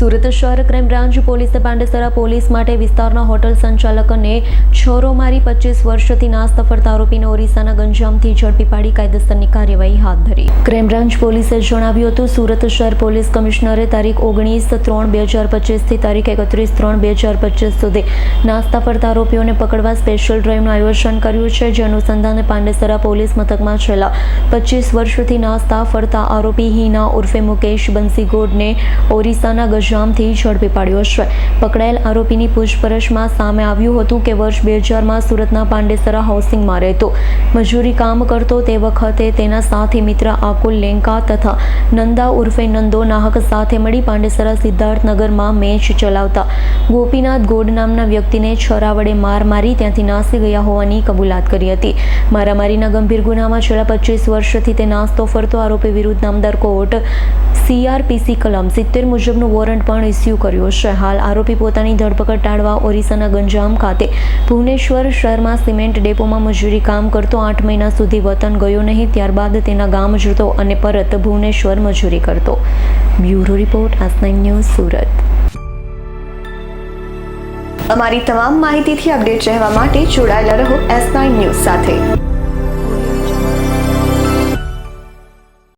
સુરત શહેર crime branch પોલીસે Pandesara police માટે વિસ્તારના હોટલ સંચાલકને છોરો મારી પચીસ વર્ષથી નાસ્તા ફરતા આરોપીને ઓરિસ્સાના ગંજામથી ઝડપી પાડી કાયદેસરની કાર્યવાહી હાથ ધરી. ક્રાઇમ બ્રાન્ચ પોલીસે જણાવ્યું હતું, સુરત શહેર પોલીસ કમિશનરે તારીખ ઓગણીસ ત્રણ બે હજાર પચીસથી તારીખ એકત્રીસ ત્રણ બે હજાર પચીસ સુધી નાસ્તા ફરતા આરોપીઓને પકડવા સ્પેશિયલ ડ્રાઇવનું આયોજન કર્યું છે, જે અનુસંધાને પાંડેસરા પોલીસ મથકમાં છેલ્લા પચીસ વર્ષથી નાસ્તા ફરતા આરોપી હિના ઉર્ફે મુકેશ બંસીગોડને ઓરિસ્સાના ઓરિસ્સાના ગજામથી ઝડપી પાડ્યો છે પકડાયેલ આરોપીની પૂછપરછમાં સામે આવ્યું હતું કે વર્ષ બે હજારમાં સુરતના પાંડેસરા હાઉસિંગમાં રહેતો. મજૂરી કામ કરતો તે વખતે તેના સાથી મિત્ર આકુલ લેંકા તથા નંદા ઉર્ફે નંદો નાહક સાથે મળી પાંડેસરા સિદ્ધાર્થનગરમાં મેચ ચલાવતા. ગોપીનાથ ગોડ નામના વ્યક્તિને છરા વડે માર મારી ત્યાંથી નાસી ગયા હોવાની કબૂલાત કરી હતી. મારામારીના ગંભીર ગુનામાં છેલ્લા પચીસ વર્ષથી તે નાસ્તો ફરતો આરોપી વિરુદ્ધ નામદાર કોર્ટ સીઆરપીસી કલમ સિત્તેર મુજબનું વોરંટ પણ ઇસ્યુ કર્યો છે. હાલ આરોપી પોતાની ધરપકડ ટાળવા ઓરિસ્સાના ગંજામ ખાતે ભુવનેશ્વર શહેરમાં સિમેન્ટ ડેપોમાં મજૂરી કામ કરતો આઠ મહિના સુધી વતન ગયો નહીં, ત્યારબાદ તેના ગામ જતો અને પરત ભુવનેશ્વર મજૂરી કરતો. બ્યુરો રિપોર્ટ આસનાઇન ન્યૂઝ, સુરત. અમારી તમામ માહિતીથી અપડેટ રહેવા માટે જોડાયેલા રહો એસ નાઇન ન્યૂઝ સાથે.